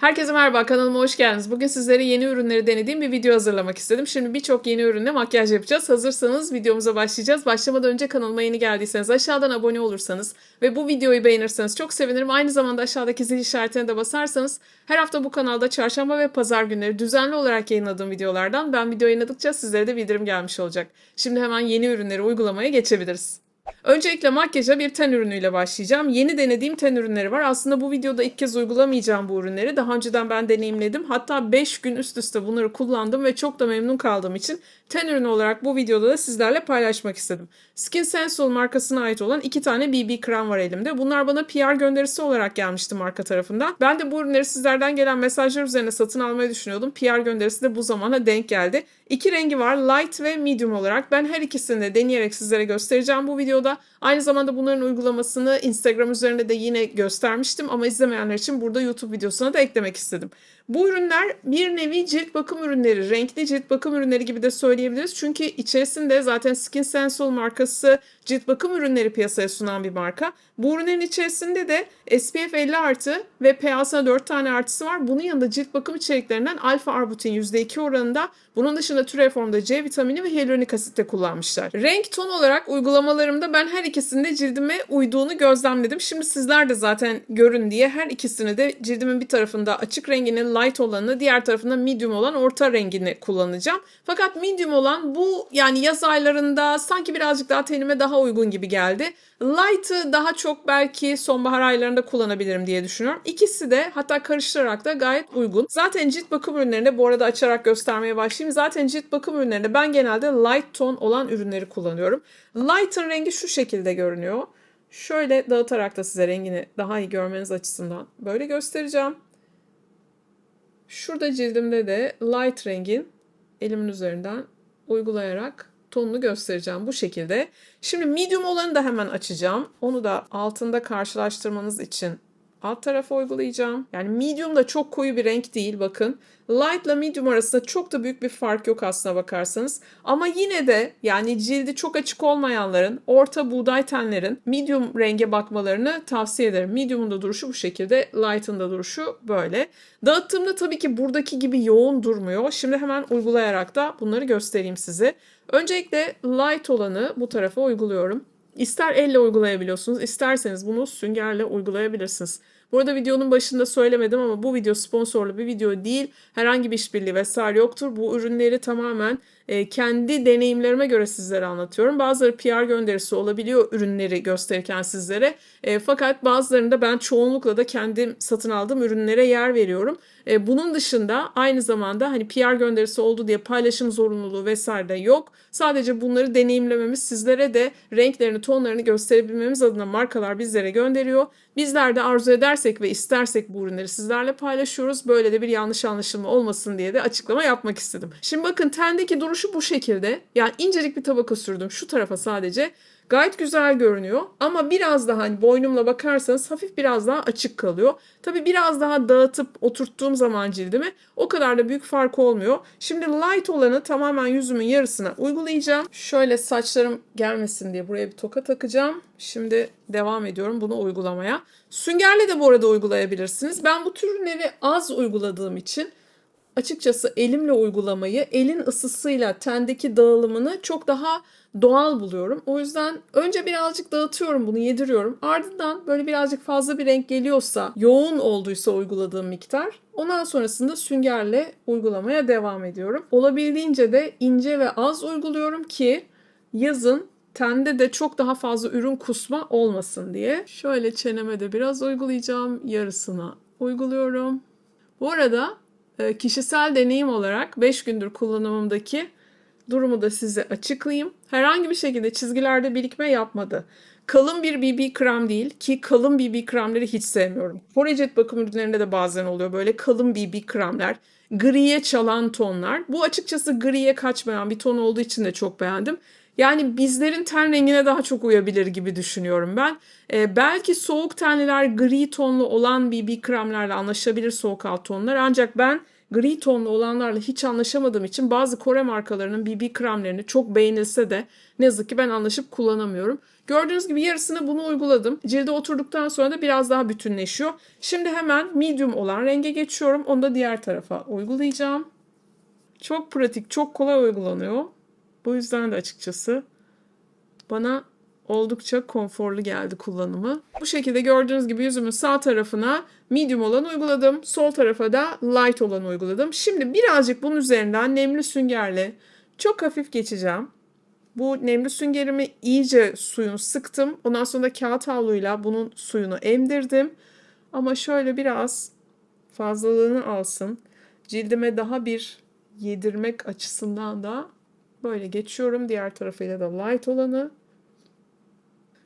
Herkese merhaba kanalıma hoş geldiniz. Bugün sizlere yeni ürünleri denediğim bir video hazırlamak istedim. Şimdi birçok yeni ürünle makyaj yapacağız. Hazırsanız videomuza başlayacağız. Başlamadan önce kanalıma yeni geldiyseniz aşağıdan abone olursanız ve bu videoyu beğenirseniz çok sevinirim. Aynı zamanda aşağıdaki zil işaretine de basarsanız her hafta bu kanalda çarşamba ve pazar günleri düzenli olarak yayınladığım videolardan ben video yayınladıkça sizlere de bildirim gelmiş olacak. Şimdi hemen yeni ürünleri uygulamaya geçebiliriz. Öncelikle makyaja bir ten ürünüyle başlayacağım. Yeni denediğim ten ürünleri var. Aslında bu videoda ilk kez uygulamayacağım bu ürünleri. Daha önceden ben deneyimledim. Hatta 5 gün üst üste bunları kullandım ve çok da memnun kaldığım için ten ürünü olarak bu videoda da sizlerle paylaşmak istedim. Skin Sensual markasına ait olan iki tane BB krem var elimde. Bunlar bana PR gönderisi olarak gelmişti marka tarafından. Ben de bu ürünleri sizlerden gelen mesajlar üzerine satın almayı düşünüyordum. PR gönderisi de bu zamana denk geldi. İki rengi var light ve medium olarak. Ben her ikisini de deneyerek sizlere göstereceğim bu videoda. Aynı zamanda bunların uygulamasını Instagram üzerinde de yine göstermiştim ama izlemeyenler için burada YouTube videosuna da eklemek istedim. Bu ürünler bir nevi cilt bakım ürünleri, renkli cilt bakım ürünleri gibi de söyleyebiliriz. Çünkü içerisinde zaten Skin Sensual markası cilt bakım ürünleri piyasaya sunan bir marka. Bu ürünlerin içerisinde de SPF 50 artı ve PA'sına 4 tane artısı var. Bunun yanında cilt bakım içeriklerinden alfa arbutin %2 oranında bunun dışında türev formda C vitamini ve hyaluronik asit de kullanmışlar. Renk ton olarak uygulamalarımda ben her ikisinde cildime uyduğunu gözlemledim. Şimdi sizler de zaten görün diye her ikisini de cildimin bir tarafında açık renginin light olanı, diğer tarafında medium olan orta rengini kullanacağım. Fakat medium olan bu yani yaz aylarında sanki birazcık daha tenime daha uygun gibi geldi. Light'ı daha çok belki sonbahar aylarında kullanabilirim diye düşünüyorum. İkisi de hatta karıştırarak da gayet uygun. Zaten cilt bakım ürünlerinde bu arada açarak göstermeye başlayayım. Zaten cilt bakım ürünlerinde ben genelde light ton olan ürünleri kullanıyorum. Light'ın rengi şu şekilde görünüyor. Şöyle dağıtarak da size rengini daha iyi görmeniz açısından böyle göstereceğim. Şurada cildimde de light rengin elimin üzerinden uygulayarak tonunu göstereceğim bu şekilde. Şimdi medium olanı da hemen açacağım. Onu da altında karşılaştırmanız için alt tarafa uygulayacağım. Yani medium da çok koyu bir renk değil bakın. Light ile medium arasında çok da büyük bir fark yok aslına bakarsanız. Ama yine de yani cildi çok açık olmayanların, orta buğday tenlerin medium renge bakmalarını tavsiye ederim. Medium'un da duruşu bu şekilde, light'ın da duruşu böyle. Dağıttığımda tabii ki buradaki gibi yoğun durmuyor. Şimdi hemen uygulayarak da bunları göstereyim size. Öncelikle light olanı bu tarafa uyguluyorum. İster elle uygulayabiliyorsunuz, isterseniz bunu süngerle uygulayabilirsiniz. Burada videonun başında söylemedim ama bu video sponsorlu bir video değil. Herhangi bir işbirliği vesaire yoktur. Bu ürünleri tamamen e, kendi deneyimlerime göre sizlere anlatıyorum. Bazıları PR gönderisi olabiliyor ürünleri gösterirken sizlere. E, fakat bazılarında ben çoğunlukla da kendim satın aldığım ürünlere yer veriyorum. E, bunun dışında aynı zamanda hani PR gönderisi oldu diye paylaşım zorunluluğu vesaire de yok. Sadece bunları deneyimlememiz sizlere de renklerini, tonlarını gösterebilmemiz adına markalar bizlere gönderiyor. Bizler de arzu edersek ve istersek bu ürünleri sizlerle paylaşıyoruz. Böyle de bir yanlış anlaşılma olmasın diye de açıklama yapmak istedim. Şimdi bakın tendeki duruşu bu şekilde. Yani incecik bir tabaka sürdüm şu tarafa sadece. Gayet güzel görünüyor ama biraz daha hani boynumla bakarsanız hafif biraz daha açık kalıyor. Tabi biraz daha dağıtıp oturttuğum zaman cildimi o kadar da büyük fark olmuyor. Şimdi light olanı tamamen yüzümün yarısına uygulayacağım. Şöyle saçlarım gelmesin diye buraya bir toka takacağım. Şimdi devam ediyorum bunu uygulamaya. Süngerle de bu arada uygulayabilirsiniz. Ben bu türleri az uyguladığım için açıkçası elimle uygulamayı elin ısısıyla tendeki dağılımını çok daha doğal buluyorum. O yüzden önce birazcık dağıtıyorum bunu yediriyorum. Ardından böyle birazcık fazla bir renk geliyorsa, yoğun olduysa uyguladığım miktar ondan sonrasında süngerle uygulamaya devam ediyorum. Olabildiğince de ince ve az uyguluyorum ki yazın tende de çok daha fazla ürün kusma olmasın diye. Şöyle çeneme de biraz uygulayacağım. Yarısına uyguluyorum. Bu arada kişisel deneyim olarak 5 gündür kullanımımdaki durumu da size açıklayayım. Herhangi bir şekilde çizgilerde birikme yapmadı. Kalın bir BB krem değil ki kalın BB kremleri hiç sevmiyorum. Forejet bakım ürünlerinde de bazen oluyor böyle kalın BB kremler. Griye çalan tonlar. Bu açıkçası griye kaçmayan bir ton olduğu için de çok beğendim. Yani bizlerin ten rengine daha çok uyabilir gibi düşünüyorum ben. Ee, belki soğuk tenliler gri tonlu olan BB kremlerle anlaşabilir soğuk alt tonlar. Ancak ben gri tonlu olanlarla hiç anlaşamadığım için bazı Kore markalarının BB kremlerini çok beğenilse de ne yazık ki ben anlaşıp kullanamıyorum. Gördüğünüz gibi yarısını bunu uyguladım. Cilde oturduktan sonra da biraz daha bütünleşiyor. Şimdi hemen medium olan renge geçiyorum. Onu da diğer tarafa uygulayacağım. Çok pratik, çok kolay uygulanıyor. Bu yüzden de açıkçası bana oldukça konforlu geldi kullanımı. Bu şekilde gördüğünüz gibi yüzümün sağ tarafına medium olan uyguladım. Sol tarafa da light olan uyguladım. Şimdi birazcık bunun üzerinden nemli süngerle çok hafif geçeceğim. Bu nemli süngerimi iyice suyunu sıktım. Ondan sonra da kağıt havluyla bunun suyunu emdirdim. Ama şöyle biraz fazlalığını alsın. Cildime daha bir yedirmek açısından da böyle geçiyorum. Diğer tarafıyla da light olanı.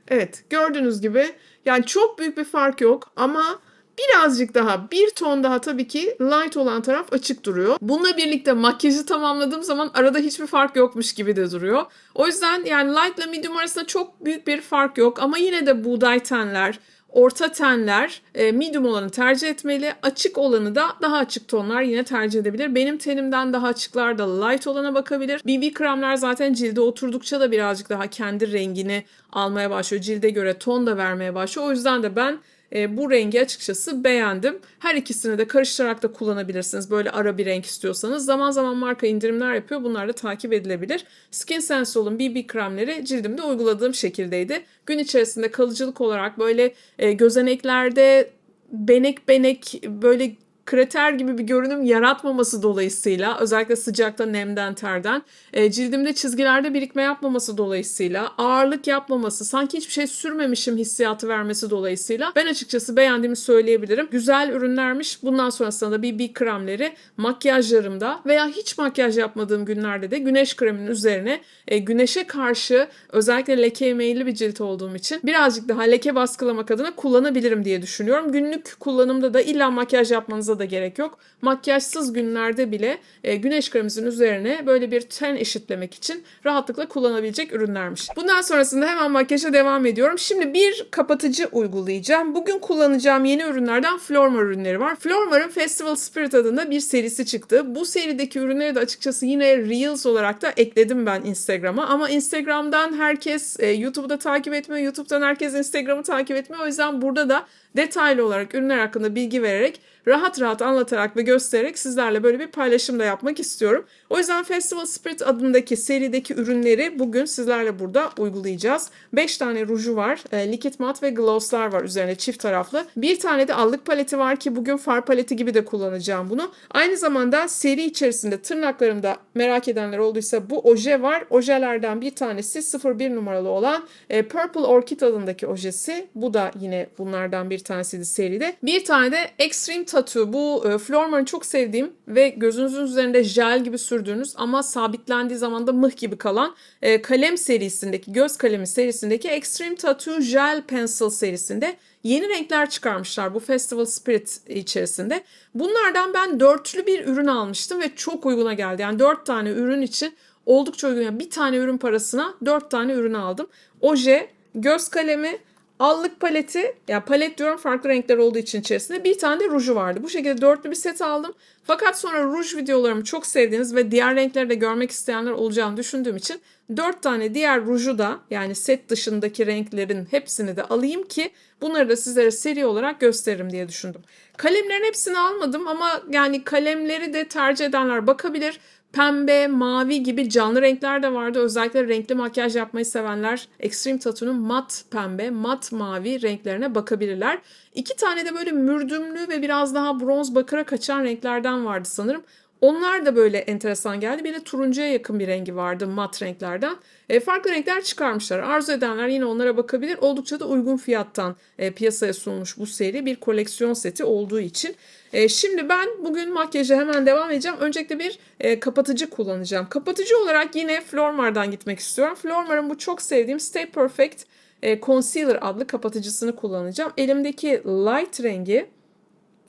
Evet gördüğünüz gibi yani çok büyük bir fark yok ama birazcık daha bir ton daha tabii ki light olan taraf açık duruyor. Bununla birlikte makyajı tamamladığım zaman arada hiçbir fark yokmuş gibi de duruyor. O yüzden yani light ile medium arasında çok büyük bir fark yok ama yine de buğday tenler, orta tenler e, medium olanı tercih etmeli. Açık olanı da daha açık tonlar yine tercih edebilir. Benim tenimden daha açıklar da light olana bakabilir. BB kremler zaten cilde oturdukça da birazcık daha kendi rengini almaya başlıyor. Cilde göre ton da vermeye başlıyor. O yüzden de ben e, bu rengi açıkçası beğendim. Her ikisini de karıştırarak da kullanabilirsiniz. Böyle ara bir renk istiyorsanız. Zaman zaman marka indirimler yapıyor. Bunlar da takip edilebilir. Skin Sensiol'un BB kremleri cildimde uyguladığım şekildeydi. Gün içerisinde kalıcılık olarak böyle e, gözeneklerde benek benek böyle krater gibi bir görünüm yaratmaması dolayısıyla özellikle sıcakta nemden terden e, cildimde çizgilerde birikme yapmaması dolayısıyla ağırlık yapmaması sanki hiçbir şey sürmemişim hissiyatı vermesi dolayısıyla ben açıkçası beğendiğimi söyleyebilirim. Güzel ürünlermiş. Bundan sonrasında da BB kremleri makyajlarımda veya hiç makyaj yapmadığım günlerde de güneş kreminin üzerine e, güneşe karşı özellikle lekeye meyilli bir cilt olduğum için birazcık daha leke baskılamak adına kullanabilirim diye düşünüyorum. Günlük kullanımda da illa makyaj yapmanıza da gerek yok. Makyajsız günlerde bile e, güneş kremimizin üzerine böyle bir ten eşitlemek için rahatlıkla kullanabilecek ürünlermiş. Bundan sonrasında hemen makyaja devam ediyorum. Şimdi bir kapatıcı uygulayacağım. Bugün kullanacağım yeni ürünlerden Flormar ürünleri var. Flormar'ın Festival Spirit adında bir serisi çıktı. Bu serideki ürünleri de açıkçası yine Reels olarak da ekledim ben Instagram'a. Ama Instagram'dan herkes e, YouTube'da takip etmiyor. YouTube'dan herkes Instagram'ı takip etmiyor. O yüzden burada da detaylı olarak ürünler hakkında bilgi vererek rahat rahat anlatarak ve göstererek sizlerle böyle bir paylaşım da yapmak istiyorum. O yüzden Festival Spirit adındaki serideki ürünleri bugün sizlerle burada uygulayacağız. 5 tane ruju var, e, likit mat ve glosslar var üzerine çift taraflı. Bir tane de allık paleti var ki bugün far paleti gibi de kullanacağım bunu. Aynı zamanda seri içerisinde tırnaklarımda merak edenler olduysa bu oje var. Ojelerden bir tanesi 01 numaralı olan e, Purple Orchid adındaki ojesi. Bu da yine bunlardan bir tanesiydi seride. Bir tane de Extreme Tattoo. Bu e, Flormar'ın çok sevdiğim ve gözünüzün üzerinde jel gibi sürdüğünüz ama sabitlendiği zaman da mıh gibi kalan e, kalem serisindeki, göz kalemi serisindeki Extreme Tattoo Gel Pencil serisinde yeni renkler çıkarmışlar bu Festival Spirit içerisinde. Bunlardan ben dörtlü bir ürün almıştım ve çok uyguna geldi. Yani dört tane ürün için oldukça uygun. Yani bir tane ürün parasına dört tane ürün aldım. Oje, göz kalemi, allık paleti, ya palet diyorum farklı renkler olduğu için içerisinde bir tane de ruju vardı. Bu şekilde dörtlü bir set aldım. Fakat sonra ruj videolarımı çok sevdiğiniz ve diğer renkleri de görmek isteyenler olacağını düşündüğüm için dört tane diğer ruju da yani set dışındaki renklerin hepsini de alayım ki bunları da sizlere seri olarak gösteririm diye düşündüm. Kalemlerin hepsini almadım ama yani kalemleri de tercih edenler bakabilir pembe, mavi gibi canlı renkler de vardı. Özellikle renkli makyaj yapmayı sevenler Extreme Tattoo'nun mat pembe, mat mavi renklerine bakabilirler. İki tane de böyle mürdümlü ve biraz daha bronz bakıra kaçan renklerden vardı sanırım. Onlar da böyle enteresan geldi. Bir de turuncuya yakın bir rengi vardı mat renklerden. E, farklı renkler çıkarmışlar. Arzu edenler yine onlara bakabilir. Oldukça da uygun fiyattan e, piyasaya sunulmuş bu seri bir koleksiyon seti olduğu için. E, şimdi ben bugün makyaja hemen devam edeceğim. Öncelikle bir e, kapatıcı kullanacağım. Kapatıcı olarak yine Flormar'dan gitmek istiyorum. Flormar'ın bu çok sevdiğim Stay Perfect e, Concealer adlı kapatıcısını kullanacağım. Elimdeki light rengi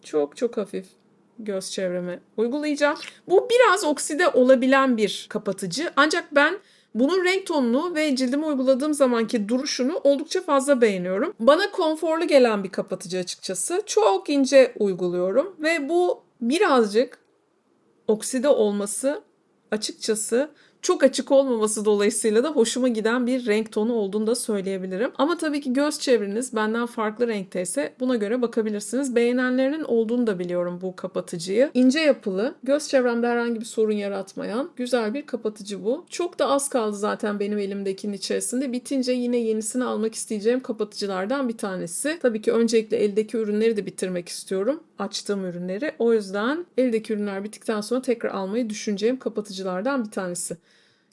çok çok hafif göz çevreme uygulayacağım. Bu biraz okside olabilen bir kapatıcı. Ancak ben bunun renk tonunu ve cildime uyguladığım zamanki duruşunu oldukça fazla beğeniyorum. Bana konforlu gelen bir kapatıcı açıkçası. Çok ince uyguluyorum ve bu birazcık okside olması açıkçası çok açık olmaması dolayısıyla da hoşuma giden bir renk tonu olduğunu da söyleyebilirim. Ama tabii ki göz çevreniz benden farklı renkteyse buna göre bakabilirsiniz. Beğenenlerinin olduğunu da biliyorum bu kapatıcıyı. İnce yapılı, göz çevremde herhangi bir sorun yaratmayan güzel bir kapatıcı bu. Çok da az kaldı zaten benim elimdekinin içerisinde. Bitince yine yenisini almak isteyeceğim kapatıcılardan bir tanesi. Tabii ki öncelikle eldeki ürünleri de bitirmek istiyorum. Açtığım ürünleri. O yüzden eldeki ürünler bittikten sonra tekrar almayı düşüneceğim kapatıcılardan bir tanesi.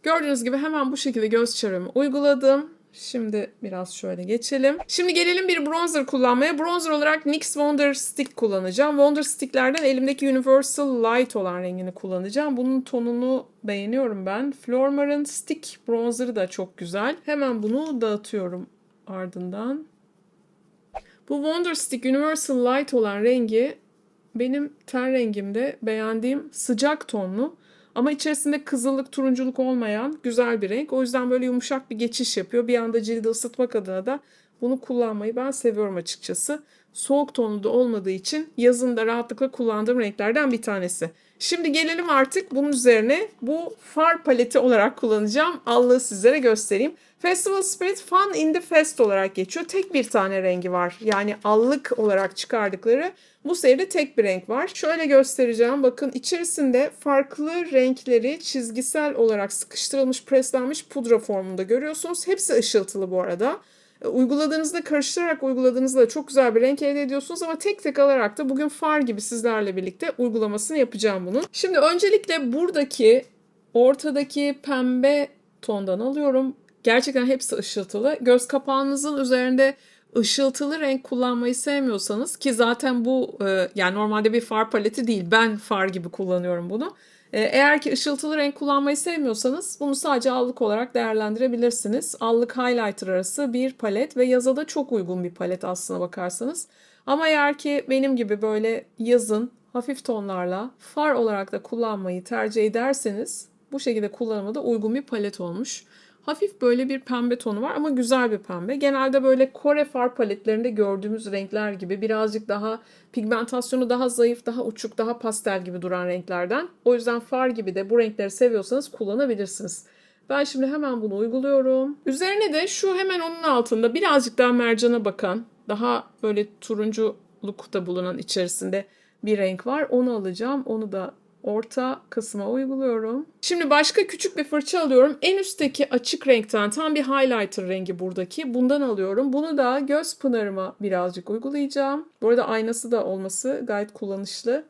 Gördüğünüz gibi hemen bu şekilde göz çevremi uyguladım. Şimdi biraz şöyle geçelim. Şimdi gelelim bir bronzer kullanmaya. Bronzer olarak NYX Wonder Stick kullanacağım. Wonder Stick'lerden elimdeki Universal Light olan rengini kullanacağım. Bunun tonunu beğeniyorum ben. Flormar'ın Stick Bronzer'ı da çok güzel. Hemen bunu dağıtıyorum ardından. Bu Wonder Stick Universal Light olan rengi benim ten rengimde beğendiğim sıcak tonlu ama içerisinde kızıllık, turunculuk olmayan güzel bir renk. O yüzden böyle yumuşak bir geçiş yapıyor. Bir anda cildi ısıtmak adına da bunu kullanmayı ben seviyorum açıkçası. Soğuk tonlu da olmadığı için yazın da rahatlıkla kullandığım renklerden bir tanesi. Şimdi gelelim artık bunun üzerine bu far paleti olarak kullanacağım. Allığı sizlere göstereyim. Festival Spirit Fun in the Fest olarak geçiyor. Tek bir tane rengi var. Yani allık olarak çıkardıkları bu seride tek bir renk var. Şöyle göstereceğim. Bakın içerisinde farklı renkleri çizgisel olarak sıkıştırılmış, preslenmiş pudra formunda görüyorsunuz. Hepsi ışıltılı bu arada. E, uyguladığınızda karıştırarak uyguladığınızda çok güzel bir renk elde ediyorsunuz ama tek tek alarak da bugün far gibi sizlerle birlikte uygulamasını yapacağım bunun. Şimdi öncelikle buradaki ortadaki pembe tondan alıyorum. Gerçekten hepsi ışıltılı. Göz kapağınızın üzerinde ışıltılı renk kullanmayı sevmiyorsanız ki zaten bu e, yani normalde bir far paleti değil. Ben far gibi kullanıyorum bunu. E, eğer ki ışıltılı renk kullanmayı sevmiyorsanız bunu sadece allık olarak değerlendirebilirsiniz. Allık highlighter arası bir palet ve yaza da çok uygun bir palet aslına bakarsanız. Ama eğer ki benim gibi böyle yazın hafif tonlarla far olarak da kullanmayı tercih ederseniz bu şekilde kullanıma da uygun bir palet olmuş. Hafif böyle bir pembe tonu var ama güzel bir pembe. Genelde böyle Kore far paletlerinde gördüğümüz renkler gibi birazcık daha pigmentasyonu daha zayıf, daha uçuk, daha pastel gibi duran renklerden. O yüzden far gibi de bu renkleri seviyorsanız kullanabilirsiniz. Ben şimdi hemen bunu uyguluyorum. Üzerine de şu hemen onun altında birazcık daha mercana bakan, daha böyle turunculukta bulunan içerisinde bir renk var. Onu alacağım. Onu da orta kısma uyguluyorum. Şimdi başka küçük bir fırça alıyorum. En üstteki açık renkten tam bir highlighter rengi buradaki. Bundan alıyorum. Bunu da göz pınarıma birazcık uygulayacağım. Bu arada aynası da olması gayet kullanışlı.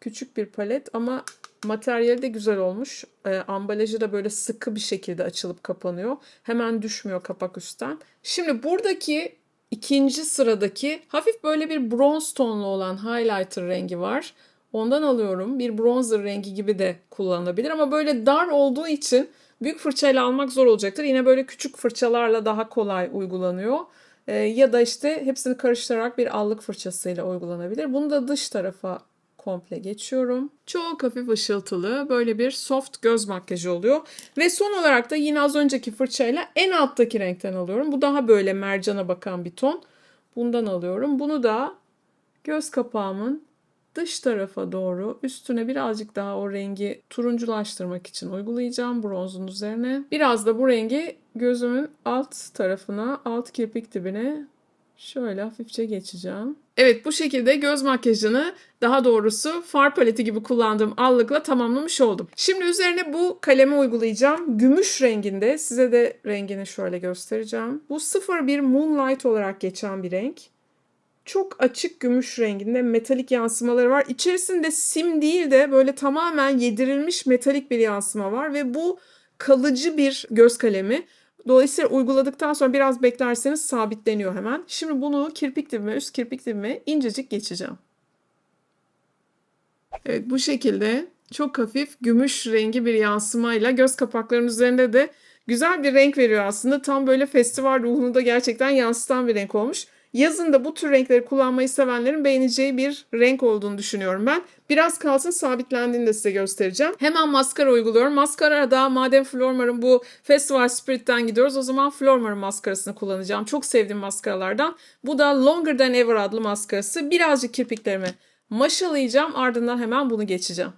Küçük bir palet ama materyali de güzel olmuş. E, ambalajı da böyle sıkı bir şekilde açılıp kapanıyor. Hemen düşmüyor kapak üstten. Şimdi buradaki ikinci sıradaki hafif böyle bir bronz tonlu olan highlighter rengi var. Ondan alıyorum. Bir bronzer rengi gibi de kullanılabilir ama böyle dar olduğu için büyük fırçayla almak zor olacaktır. Yine böyle küçük fırçalarla daha kolay uygulanıyor. Ee, ya da işte hepsini karıştırarak bir allık fırçasıyla uygulanabilir. Bunu da dış tarafa komple geçiyorum. Çok hafif ışıltılı böyle bir soft göz makyajı oluyor. Ve son olarak da yine az önceki fırçayla en alttaki renkten alıyorum. Bu daha böyle mercana bakan bir ton. Bundan alıyorum. Bunu da göz kapağımın dış tarafa doğru üstüne birazcık daha o rengi turunculaştırmak için uygulayacağım bronzun üzerine. Biraz da bu rengi gözümün alt tarafına, alt kirpik dibine şöyle hafifçe geçeceğim. Evet bu şekilde göz makyajını daha doğrusu far paleti gibi kullandığım allıkla tamamlamış oldum. Şimdi üzerine bu kalemi uygulayacağım. Gümüş renginde size de rengini şöyle göstereceğim. Bu 01 Moonlight olarak geçen bir renk çok açık gümüş renginde metalik yansımaları var. İçerisinde sim değil de böyle tamamen yedirilmiş metalik bir yansıma var ve bu kalıcı bir göz kalemi. Dolayısıyla uyguladıktan sonra biraz beklerseniz sabitleniyor hemen. Şimdi bunu kirpik dibime, üst kirpik dibime incecik geçeceğim. Evet bu şekilde çok hafif gümüş rengi bir yansımayla göz kapaklarının üzerinde de güzel bir renk veriyor aslında. Tam böyle festival ruhunu da gerçekten yansıtan bir renk olmuş. Yazın da bu tür renkleri kullanmayı sevenlerin beğeneceği bir renk olduğunu düşünüyorum ben. Biraz kalsın sabitlendiğini de size göstereceğim. Hemen maskara uyguluyorum. Maskara da madem Flormar'ın bu Festival Spirit'ten gidiyoruz o zaman Flormar'ın maskarasını kullanacağım. Çok sevdiğim maskaralardan. Bu da Longer Than Ever adlı maskarası. Birazcık kirpiklerimi maşalayacağım ardından hemen bunu geçeceğim.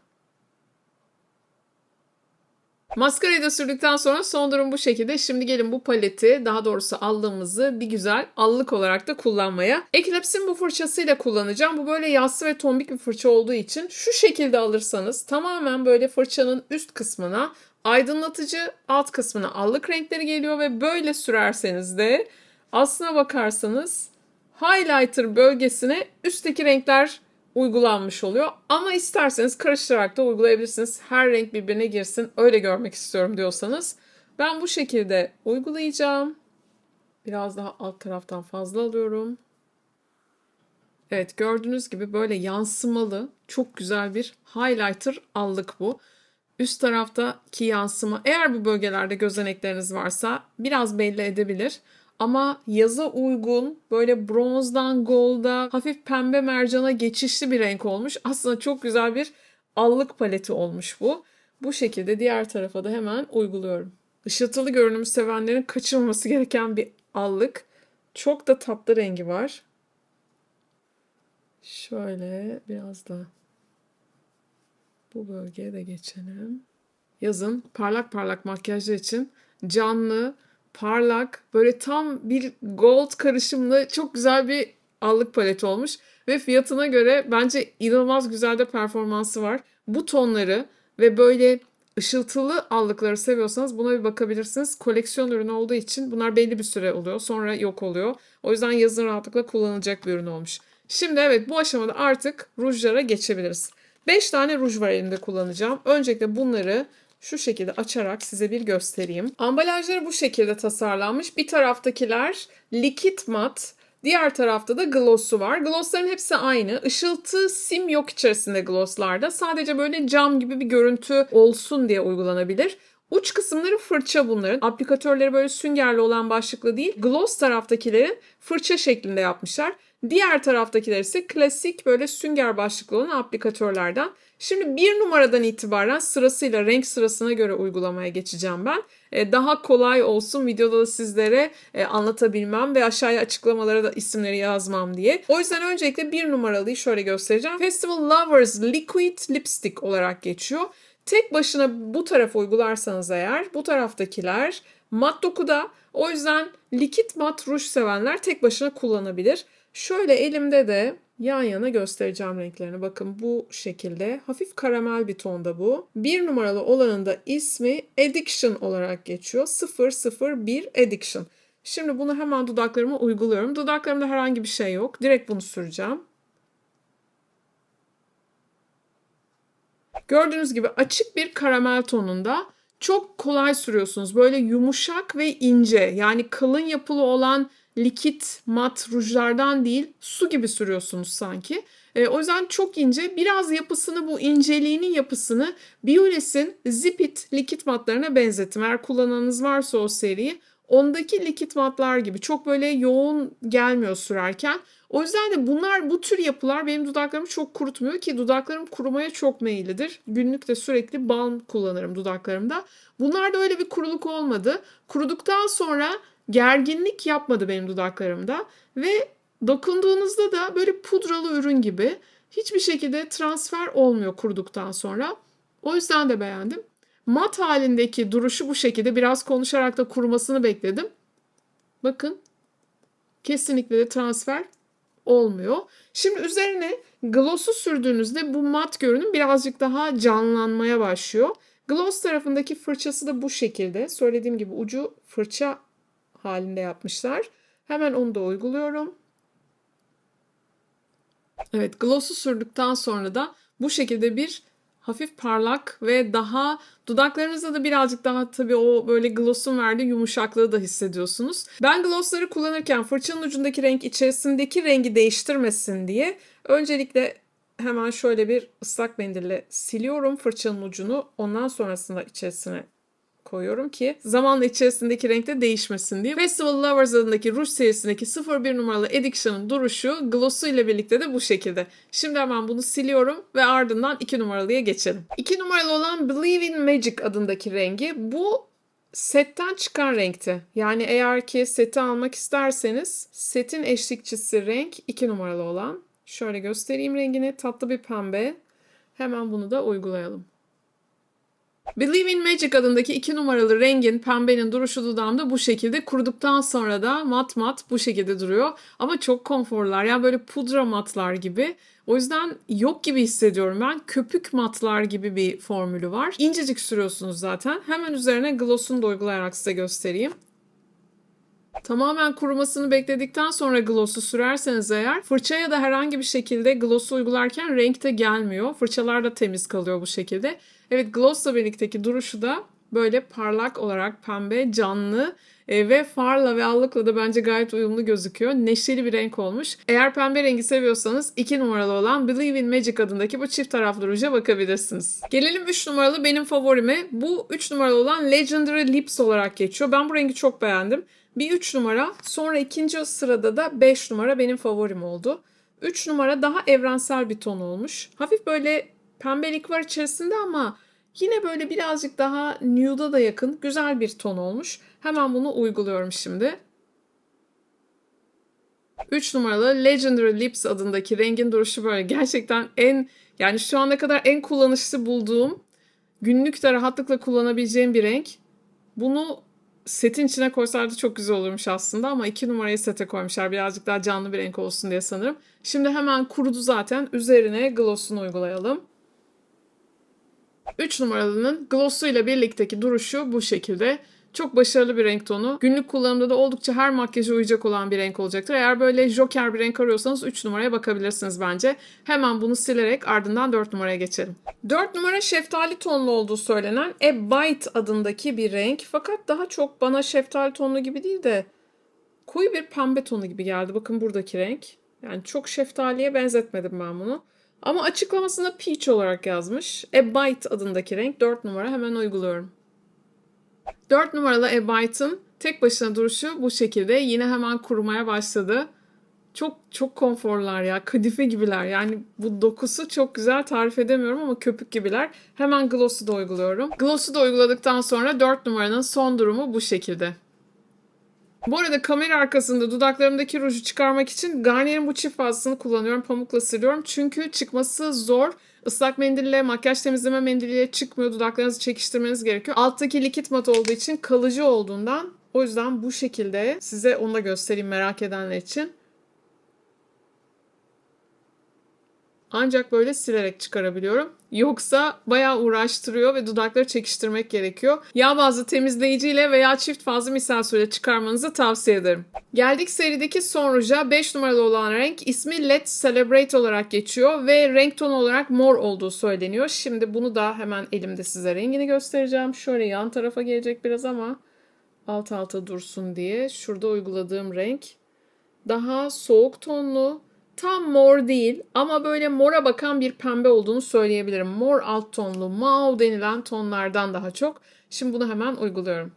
Maskarayı da sürdükten sonra son durum bu şekilde. Şimdi gelin bu paleti daha doğrusu allığımızı bir güzel allık olarak da kullanmaya. Eclipse'in bu fırçasıyla kullanacağım. Bu böyle yassı ve tombik bir fırça olduğu için şu şekilde alırsanız tamamen böyle fırçanın üst kısmına aydınlatıcı alt kısmına allık renkleri geliyor ve böyle sürerseniz de aslına bakarsanız highlighter bölgesine üstteki renkler uygulanmış oluyor. Ama isterseniz karıştırarak da uygulayabilirsiniz. Her renk birbirine girsin öyle görmek istiyorum diyorsanız. Ben bu şekilde uygulayacağım. Biraz daha alt taraftan fazla alıyorum. Evet gördüğünüz gibi böyle yansımalı çok güzel bir highlighter allık bu. Üst taraftaki yansıma eğer bu bölgelerde gözenekleriniz varsa biraz belli edebilir. Ama yaza uygun böyle bronzdan golda hafif pembe mercana geçişli bir renk olmuş. Aslında çok güzel bir allık paleti olmuş bu. Bu şekilde diğer tarafa da hemen uyguluyorum. Işıltılı görünümü sevenlerin kaçırmaması gereken bir allık. Çok da tatlı rengi var. Şöyle biraz da bu bölgeye de geçelim. Yazın parlak parlak makyajlar için canlı, parlak, böyle tam bir gold karışımlı çok güzel bir allık paleti olmuş. Ve fiyatına göre bence inanılmaz güzel de performansı var. Bu tonları ve böyle ışıltılı allıkları seviyorsanız buna bir bakabilirsiniz. Koleksiyon ürünü olduğu için bunlar belli bir süre oluyor. Sonra yok oluyor. O yüzden yazın rahatlıkla kullanılacak bir ürün olmuş. Şimdi evet bu aşamada artık rujlara geçebiliriz. 5 tane ruj var elimde kullanacağım. Öncelikle bunları şu şekilde açarak size bir göstereyim. Ambalajları bu şekilde tasarlanmış. Bir taraftakiler likit mat, diğer tarafta da gloss'u var. Gloss'ların hepsi aynı. Işıltı sim yok içerisinde gloss'larda. Sadece böyle cam gibi bir görüntü olsun diye uygulanabilir. Uç kısımları fırça bunların. Aplikatörleri böyle süngerli olan başlıklı değil. Gloss taraftakilerin fırça şeklinde yapmışlar. Diğer taraftakiler ise klasik böyle sünger başlıklı olan aplikatörlerden. Şimdi bir numaradan itibaren sırasıyla renk sırasına göre uygulamaya geçeceğim ben. Ee, daha kolay olsun videoda da sizlere e, anlatabilmem ve aşağıya açıklamalara da isimleri yazmam diye. O yüzden öncelikle bir numaralıyı şöyle göstereceğim. Festival Lovers Liquid Lipstick olarak geçiyor. Tek başına bu tarafa uygularsanız eğer bu taraftakiler mat dokuda. O yüzden likit mat ruj sevenler tek başına kullanabilir. Şöyle elimde de yan yana göstereceğim renklerini. Bakın bu şekilde. Hafif karamel bir tonda bu. Bir numaralı olanın da ismi Addiction olarak geçiyor. 001 Addiction. Şimdi bunu hemen dudaklarıma uyguluyorum. Dudaklarımda herhangi bir şey yok. Direkt bunu süreceğim. Gördüğünüz gibi açık bir karamel tonunda çok kolay sürüyorsunuz. Böyle yumuşak ve ince yani kalın yapılı olan likit mat rujlardan değil su gibi sürüyorsunuz sanki. E, o yüzden çok ince. Biraz yapısını bu inceliğinin yapısını Bioles'in Zipit likit matlarına benzettim. Eğer kullananınız varsa o seriyi ondaki likit matlar gibi çok böyle yoğun gelmiyor sürerken. O yüzden de bunlar bu tür yapılar benim dudaklarımı çok kurutmuyor ki dudaklarım kurumaya çok meyillidir. Günlükte sürekli balm kullanırım dudaklarımda. Bunlarda öyle bir kuruluk olmadı. Kuruduktan sonra gerginlik yapmadı benim dudaklarımda ve dokunduğunuzda da böyle pudralı ürün gibi hiçbir şekilde transfer olmuyor kuruduktan sonra. O yüzden de beğendim. Mat halindeki duruşu bu şekilde biraz konuşarak da kurumasını bekledim. Bakın kesinlikle de transfer olmuyor. Şimdi üzerine gloss'u sürdüğünüzde bu mat görünüm birazcık daha canlanmaya başlıyor. Gloss tarafındaki fırçası da bu şekilde. Söylediğim gibi ucu fırça halinde yapmışlar. Hemen onu da uyguluyorum. Evet gloss'u sürdükten sonra da bu şekilde bir hafif parlak ve daha dudaklarınızda da birazcık daha tabii o böyle gloss'un verdiği yumuşaklığı da hissediyorsunuz. Ben gloss'ları kullanırken fırçanın ucundaki renk içerisindeki rengi değiştirmesin diye öncelikle hemen şöyle bir ıslak mendille siliyorum fırçanın ucunu. Ondan sonrasında içerisine koyuyorum ki zamanla içerisindeki renkte değişmesin diye. Festival Lovers adındaki ruj serisindeki 01 numaralı Addiction'ın duruşu gloss'u ile birlikte de bu şekilde. Şimdi hemen bunu siliyorum ve ardından 2 numaralıya geçelim. 2 numaralı olan Believe in Magic adındaki rengi bu setten çıkan renkti. Yani eğer ki seti almak isterseniz setin eşlikçisi renk 2 numaralı olan. Şöyle göstereyim rengini. Tatlı bir pembe. Hemen bunu da uygulayalım. Believe in Magic adındaki iki numaralı rengin pembenin duruşu dudağımda bu şekilde. Kuruduktan sonra da mat mat bu şekilde duruyor. Ama çok konforlar. Yani böyle pudra matlar gibi. O yüzden yok gibi hissediyorum ben. Köpük matlar gibi bir formülü var. İncecik sürüyorsunuz zaten. Hemen üzerine gloss'unu da uygulayarak size göstereyim. Tamamen kurumasını bekledikten sonra gloss'u sürerseniz eğer fırçaya da herhangi bir şekilde gloss'u uygularken renk de gelmiyor. Fırçalar da temiz kalıyor bu şekilde. Evet gloss'la birlikteki duruşu da böyle parlak olarak pembe, canlı e, ve farla ve allıkla da bence gayet uyumlu gözüküyor. Neşeli bir renk olmuş. Eğer pembe rengi seviyorsanız 2 numaralı olan Believe in Magic adındaki bu çift taraflı ruja bakabilirsiniz. Gelelim 3 numaralı benim favorime. Bu 3 numaralı olan Legendary Lips olarak geçiyor. Ben bu rengi çok beğendim. Bir 3 numara sonra ikinci sırada da 5 numara benim favorim oldu. 3 numara daha evrensel bir ton olmuş. Hafif böyle pembelik var içerisinde ama yine böyle birazcık daha nude'a da yakın güzel bir ton olmuş. Hemen bunu uyguluyorum şimdi. 3 numaralı Legendary Lips adındaki rengin duruşu böyle gerçekten en yani şu ana kadar en kullanışlı bulduğum günlük de rahatlıkla kullanabileceğim bir renk. Bunu setin içine koysalardı çok güzel olurmuş aslında ama 2 numarayı sete koymuşlar birazcık daha canlı bir renk olsun diye sanırım. Şimdi hemen kurudu zaten üzerine gloss'unu uygulayalım. 3 numaralının gloss'u ile birlikteki duruşu bu şekilde. Çok başarılı bir renk tonu. Günlük kullanımda da oldukça her makyaja uyacak olan bir renk olacaktır. Eğer böyle joker bir renk arıyorsanız 3 numaraya bakabilirsiniz bence. Hemen bunu silerek ardından 4 numaraya geçelim. 4 numara şeftali tonlu olduğu söylenen A Bite adındaki bir renk. Fakat daha çok bana şeftali tonlu gibi değil de koyu bir pembe tonu gibi geldi. Bakın buradaki renk. Yani çok şeftaliye benzetmedim ben bunu. Ama açıklamasında peach olarak yazmış. A Bite adındaki renk 4 numara hemen uyguluyorum. 4 numaralı A Bite'ın tek başına duruşu bu şekilde. Yine hemen kurumaya başladı. Çok çok konforlar ya. Kadife gibiler. Yani bu dokusu çok güzel tarif edemiyorum ama köpük gibiler. Hemen gloss'u da uyguluyorum. Gloss'u da uyguladıktan sonra 4 numaranın son durumu bu şekilde. Bu arada kamera arkasında dudaklarımdaki ruju çıkarmak için Garnier'in bu çift fazlasını kullanıyorum. Pamukla siliyorum. Çünkü çıkması zor. Islak mendille, makyaj temizleme mendiliyle çıkmıyor. Dudaklarınızı çekiştirmeniz gerekiyor. Alttaki likit mat olduğu için kalıcı olduğundan o yüzden bu şekilde size onu da göstereyim merak edenler için. Ancak böyle silerek çıkarabiliyorum. Yoksa bayağı uğraştırıyor ve dudakları çekiştirmek gerekiyor. Yağ bazlı temizleyiciyle veya çift fazla misal suyla çıkarmanızı tavsiye ederim. Geldik serideki son ruja 5 numaralı olan renk ismi Let's Celebrate olarak geçiyor ve renk tonu olarak mor olduğu söyleniyor. Şimdi bunu da hemen elimde size rengini göstereceğim. Şöyle yan tarafa gelecek biraz ama alt alta dursun diye. Şurada uyguladığım renk daha soğuk tonlu tam mor değil ama böyle mora bakan bir pembe olduğunu söyleyebilirim. Mor alt tonlu, mauve denilen tonlardan daha çok. Şimdi bunu hemen uyguluyorum.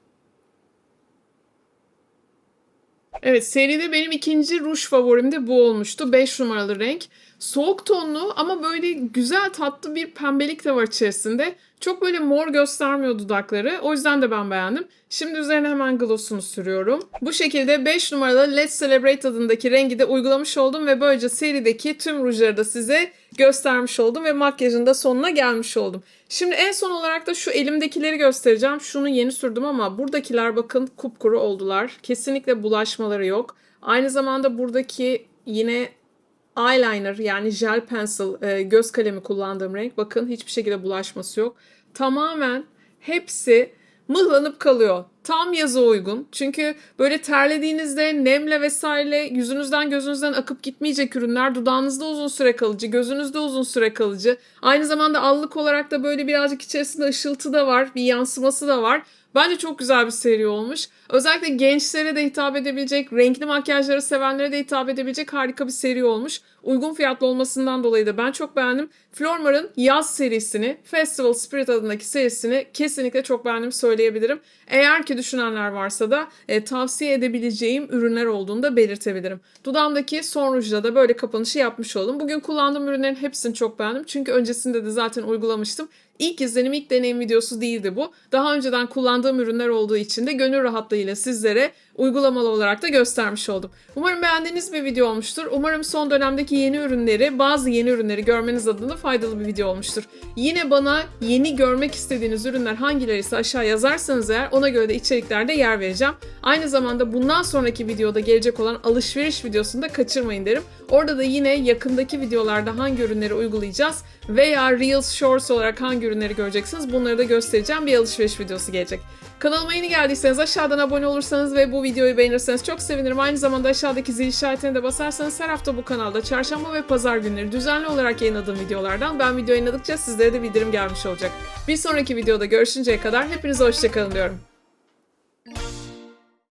Evet seride benim ikinci ruj favorim de bu olmuştu. 5 numaralı renk. Soğuk tonlu ama böyle güzel tatlı bir pembelik de var içerisinde. Çok böyle mor göstermiyor dudakları. O yüzden de ben beğendim. Şimdi üzerine hemen gloss'unu sürüyorum. Bu şekilde 5 numaralı Let's Celebrate adındaki rengi de uygulamış oldum ve böylece serideki tüm rujları da size göstermiş oldum ve makyajın da sonuna gelmiş oldum. Şimdi en son olarak da şu elimdekileri göstereceğim. Şunu yeni sürdüm ama buradakiler bakın kupkuru oldular. Kesinlikle bulaşmaları yok. Aynı zamanda buradaki yine eyeliner yani gel pencil e, göz kalemi kullandığım renk bakın hiçbir şekilde bulaşması yok. Tamamen hepsi mıhlanıp kalıyor. Tam yaza uygun. Çünkü böyle terlediğinizde nemle vesaire yüzünüzden gözünüzden akıp gitmeyecek ürünler dudağınızda uzun süre kalıcı, gözünüzde uzun süre kalıcı. Aynı zamanda allık olarak da böyle birazcık içerisinde ışıltı da var, bir yansıması da var. Bence çok güzel bir seri olmuş. Özellikle gençlere de hitap edebilecek, renkli makyajları sevenlere de hitap edebilecek harika bir seri olmuş. Uygun fiyatlı olmasından dolayı da ben çok beğendim. Flormar'ın yaz serisini, Festival Spirit adındaki serisini kesinlikle çok beğendim söyleyebilirim. Eğer ki düşünenler varsa da e, tavsiye edebileceğim ürünler olduğunu da belirtebilirim. Dudağımdaki son rujla da böyle kapanışı yapmış oldum. Bugün kullandığım ürünlerin hepsini çok beğendim. Çünkü öncesinde de zaten uygulamıştım. İlk izlenim, ilk deneyim videosu değildi bu. Daha önceden kullandığım ürünler olduğu için de gönül rahatlığıyla sizlere uygulamalı olarak da göstermiş oldum. Umarım beğendiğiniz bir video olmuştur. Umarım son dönemdeki yeni ürünleri, bazı yeni ürünleri görmeniz adına faydalı bir video olmuştur. Yine bana yeni görmek istediğiniz ürünler hangileri ise aşağı yazarsanız eğer ona göre de içeriklerde yer vereceğim. Aynı zamanda bundan sonraki videoda gelecek olan alışveriş videosunu da kaçırmayın derim. Orada da yine yakındaki videolarda hangi ürünleri uygulayacağız veya Reels Shorts olarak hangi ürünleri göreceksiniz bunları da göstereceğim bir alışveriş videosu gelecek. Kanalıma yeni geldiyseniz aşağıdan abone olursanız ve bu videoyu beğenirseniz çok sevinirim. Aynı zamanda aşağıdaki zil işaretine de basarsanız her hafta bu kanalda çarşamba ve pazar günleri düzenli olarak yayınladığım videolardan ben video yayınladıkça sizlere de bildirim gelmiş olacak. Bir sonraki videoda görüşünceye kadar hepinize hoşçakalın diyorum.